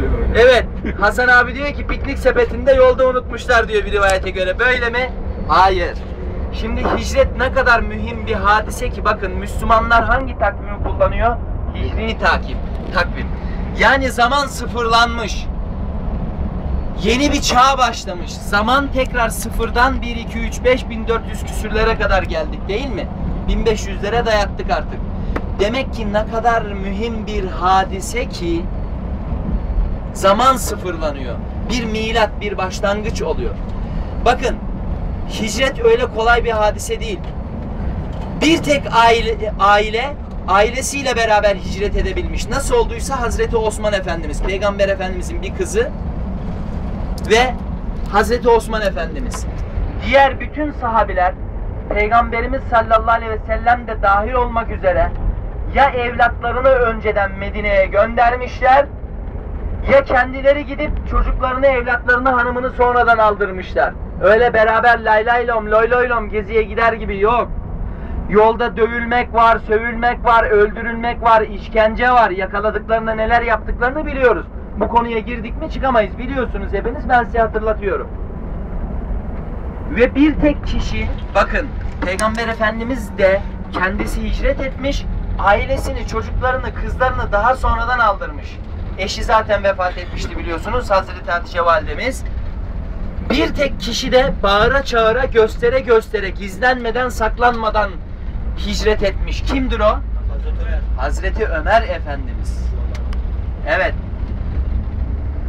söylüyorum. Evet. Hasan abi diyor ki piknik sepetinde yolda unutmuşlar diyor bir rivayete göre. Böyle mi? Hayır. Şimdi hicret ne kadar mühim bir hadise ki bakın Müslümanlar hangi takvimi kullanıyor? Hicri takip, takvim. Yani zaman sıfırlanmış. Yeni bir çağ başlamış. Zaman tekrar sıfırdan 1, 2, 3, 5, 1400 küsürlere kadar geldik değil mi? 1500'lere dayattık artık. Demek ki ne kadar mühim bir hadise ki zaman sıfırlanıyor. Bir milat, bir başlangıç oluyor. Bakın, hicret öyle kolay bir hadise değil. Bir tek aile, aile ailesiyle beraber hicret edebilmiş. Nasıl olduysa Hazreti Osman Efendimiz, Peygamber Efendimizin bir kızı ve Hazreti Osman Efendimiz. Diğer bütün sahabiler Peygamberimiz sallallahu aleyhi ve sellem de dahil olmak üzere ya evlatlarını önceden Medine'ye göndermişler ya kendileri gidip çocuklarını, evlatlarını, hanımını sonradan aldırmışlar. Öyle beraber lay lay lom, loy loy lom geziye gider gibi yok. Yolda dövülmek var, sövülmek var, öldürülmek var, işkence var. Yakaladıklarında neler yaptıklarını biliyoruz. Bu konuya girdik mi çıkamayız. Biliyorsunuz hepiniz ben size hatırlatıyorum. Ve bir tek kişi, bakın Peygamber Efendimiz de kendisi hicret etmiş, ailesini, çocuklarını, kızlarını daha sonradan aldırmış. Eşi zaten vefat etmişti biliyorsunuz Hazreti Hatice validemiz. Bir tek kişi de bağıra çağıra göstere göstere gizlenmeden saklanmadan hicret etmiş. Kimdir o? Hazreti Ömer Efendimiz. Evet.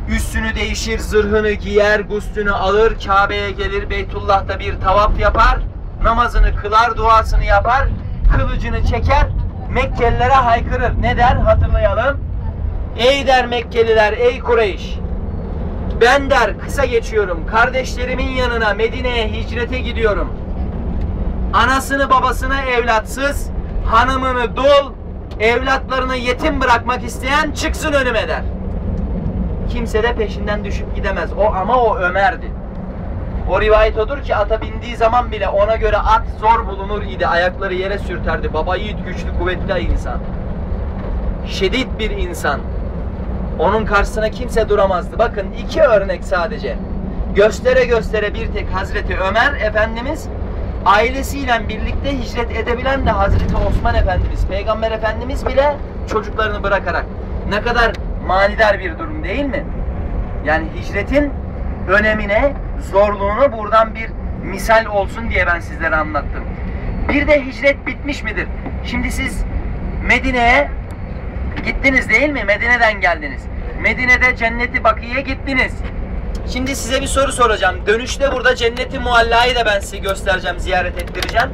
Üstünü değişir, zırhını giyer, guslünü alır, Kabe'ye gelir, Beytullah'ta bir tavaf yapar, namazını kılar, duasını yapar, kılıcını çeker, Mekkelilere haykırır. Ne der? Hatırlayalım. Ey der Mekkeliler, ey Kureyş. Ben der kısa geçiyorum. Kardeşlerimin yanına Medine'ye hicrete gidiyorum. Anasını babasını evlatsız, hanımını dul, evlatlarını yetim bırakmak isteyen çıksın önüme der. Kimse de peşinden düşüp gidemez. O ama o Ömer'di. O rivayet odur ki ata bindiği zaman bile ona göre at zor bulunur idi. Ayakları yere sürterdi. Baba yiğit, güçlü, kuvvetli insan. Şiddet bir insan. Onun karşısına kimse duramazdı. Bakın iki örnek sadece. Göstere göstere bir tek Hazreti Ömer Efendimiz ailesiyle birlikte hicret edebilen de Hazreti Osman Efendimiz. Peygamber Efendimiz bile çocuklarını bırakarak. Ne kadar manidar bir durum değil mi? Yani hicretin önemine, zorluğunu buradan bir misal olsun diye ben sizlere anlattım. Bir de hicret bitmiş midir? Şimdi siz Medine'ye gittiniz değil mi? Medine'den geldiniz. Medine'de Cenneti Bakı'ya gittiniz. Şimdi size bir soru soracağım. Dönüşte burada Cenneti Mualla'yı da ben size göstereceğim, ziyaret ettireceğim.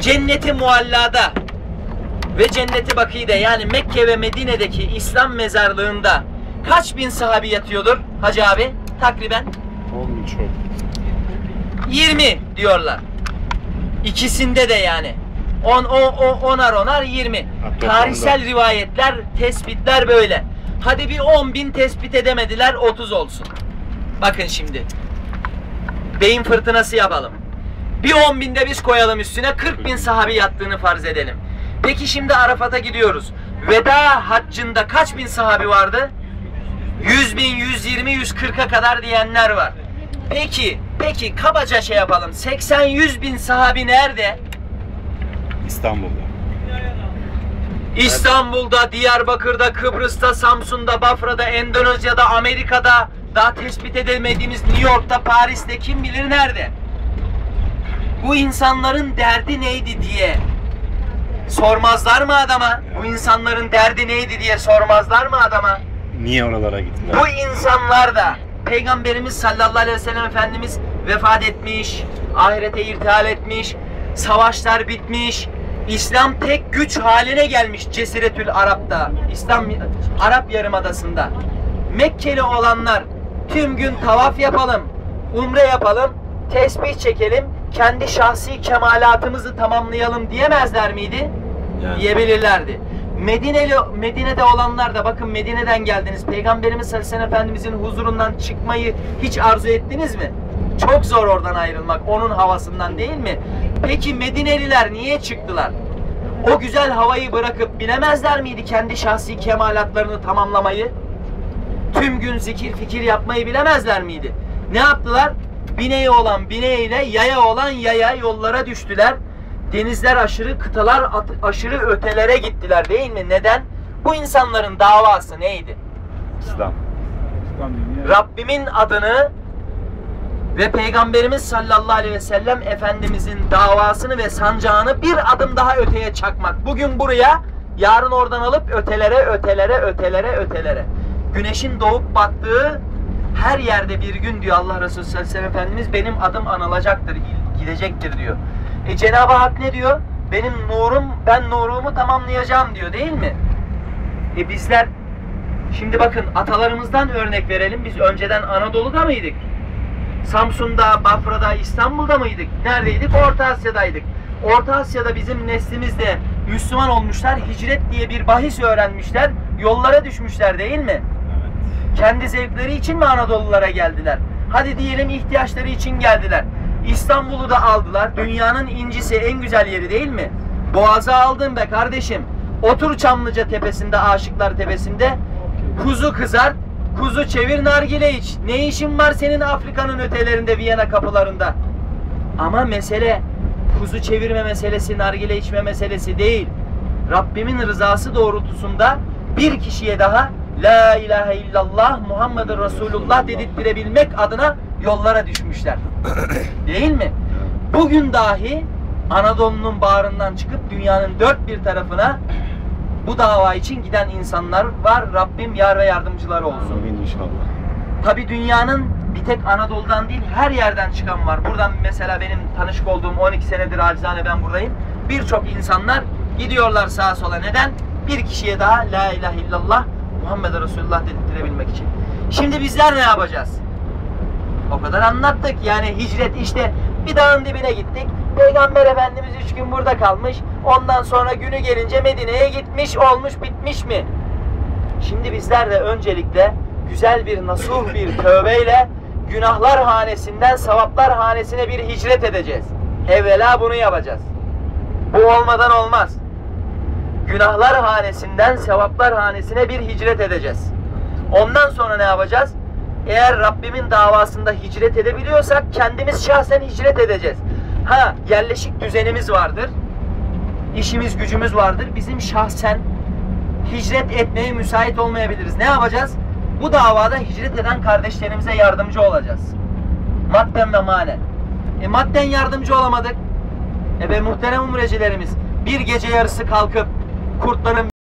Cenneti Mualla'da ve Cenneti Bakı'da yani Mekke ve Medine'deki İslam mezarlığında kaç bin sahabi yatıyordur Hacı abi? Takriben 10 bin çok. 20 diyorlar. İkisinde de yani. 10 10 onar onar 20. Hatta Tarihsel rivayetler, tespitler böyle. Hadi bir 10 bin tespit edemediler 30 olsun. Bakın şimdi. Beyin fırtınası yapalım. Bir 10 binde biz koyalım üstüne 40 bin sahabi yattığını farz edelim. Peki şimdi Arafat'a gidiyoruz. Veda haccında kaç bin sahabi vardı? 100 bin, 120, 140'a kadar diyenler var. Peki, peki kabaca şey yapalım. 80-100 bin sahabi nerede? İstanbul'da. İstanbul'da, Diyarbakır'da, Kıbrıs'ta, Samsun'da, Bafra'da, Endonezya'da, Amerika'da, daha tespit edemediğimiz New York'ta, Paris'te kim bilir nerede? Bu insanların derdi neydi diye sormazlar mı adama? Bu insanların derdi neydi diye sormazlar mı adama? Niye oralara gittiler? Bu insanlar da Peygamberimiz sallallahu aleyhi ve sellem Efendimiz vefat etmiş, ahirete irtihal etmiş, savaşlar bitmiş, İslam tek güç haline gelmiş Cesiretül Arap'ta, İslam Arap Yarımadası'nda. Mekkeli olanlar tüm gün tavaf yapalım, umre yapalım, tesbih çekelim, kendi şahsi kemalatımızı tamamlayalım diyemezler miydi? Yani. Diyebilirlerdi. Medineli, Medine'de olanlar da bakın Medine'den geldiniz. Peygamberimiz sallallahu aleyhi ve sellem Efendimizin huzurundan çıkmayı hiç arzu ettiniz mi? Çok zor oradan ayrılmak. Onun havasından değil mi? Peki Medineliler niye çıktılar? O güzel havayı bırakıp bilemezler miydi kendi şahsi kemalatlarını tamamlamayı? Tüm gün zikir fikir yapmayı bilemezler miydi? Ne yaptılar? Bineği olan bineğiyle, yaya olan yaya yollara düştüler. Denizler aşırı, kıtalar aşırı ötelere gittiler değil mi? Neden? Bu insanların davası neydi? İslam. Rabbimin adını ve Peygamberimiz sallallahu aleyhi ve sellem Efendimizin davasını ve sancağını bir adım daha öteye çakmak. Bugün buraya, yarın oradan alıp ötelere, ötelere, ötelere, ötelere. Güneşin doğup battığı her yerde bir gün diyor Allah Resulü sallallahu aleyhi ve sellem Efendimiz benim adım anılacaktır, gidecektir diyor. E Cenab-ı Hak ne diyor? Benim nurum, ben nurumu tamamlayacağım diyor değil mi? E bizler Şimdi bakın atalarımızdan örnek verelim. Biz önceden Anadolu'da mıydık? Samsun'da, Bafra'da, İstanbul'da mıydık? Neredeydik? Orta Asya'daydık. Orta Asya'da bizim neslimiz de Müslüman olmuşlar. Hicret diye bir bahis öğrenmişler. Yollara düşmüşler değil mi? Evet. Kendi zevkleri için mi Anadolulara geldiler? Hadi diyelim ihtiyaçları için geldiler. İstanbul'u da aldılar. Dünyanın incisi en güzel yeri değil mi? Boğaz'a aldın be kardeşim. Otur Çamlıca tepesinde, Aşıklar tepesinde. Kuzu kızart, kuzu çevir nargile iç. Ne işin var senin Afrika'nın ötelerinde, Viyana kapılarında? Ama mesele kuzu çevirme meselesi, nargile içme meselesi değil. Rabbimin rızası doğrultusunda bir kişiye daha La ilahe illallah Muhammedur Resulullah dedirttirebilmek adına yollara düşmüşler. Değil mi? Bugün dahi Anadolu'nun bağrından çıkıp dünyanın dört bir tarafına bu dava için giden insanlar var. Rabbim yar ve yardımcıları olsun. Amin inşallah. Tabi dünyanın bir tek Anadolu'dan değil her yerden çıkan var. Buradan mesela benim tanışık olduğum 12 senedir acizane ben buradayım. Birçok insanlar gidiyorlar sağa sola. Neden? Bir kişiye daha La ilahe illallah Muhammed Resulullah dedirttirebilmek için. Şimdi bizler ne yapacağız? O kadar anlattık. Yani hicret işte bir dağın dibine gittik. Peygamber Efendimiz üç gün burada kalmış. Ondan sonra günü gelince Medine'ye gitmiş, olmuş, bitmiş mi? Şimdi bizler de öncelikle güzel bir nasuh bir tövbeyle günahlar hanesinden sevaplar hanesine bir hicret edeceğiz. Evvela bunu yapacağız. Bu olmadan olmaz. Günahlar hanesinden sevaplar hanesine bir hicret edeceğiz. Ondan sonra ne yapacağız? Eğer Rabbimin davasında hicret edebiliyorsak kendimiz şahsen hicret edeceğiz. Ha yerleşik düzenimiz vardır. İşimiz gücümüz vardır. Bizim şahsen hicret etmeye müsait olmayabiliriz. Ne yapacağız? Bu davada hicret eden kardeşlerimize yardımcı olacağız. Madden ve manen. E madden yardımcı olamadık. E be muhterem umrecilerimiz bir gece yarısı kalkıp kurtların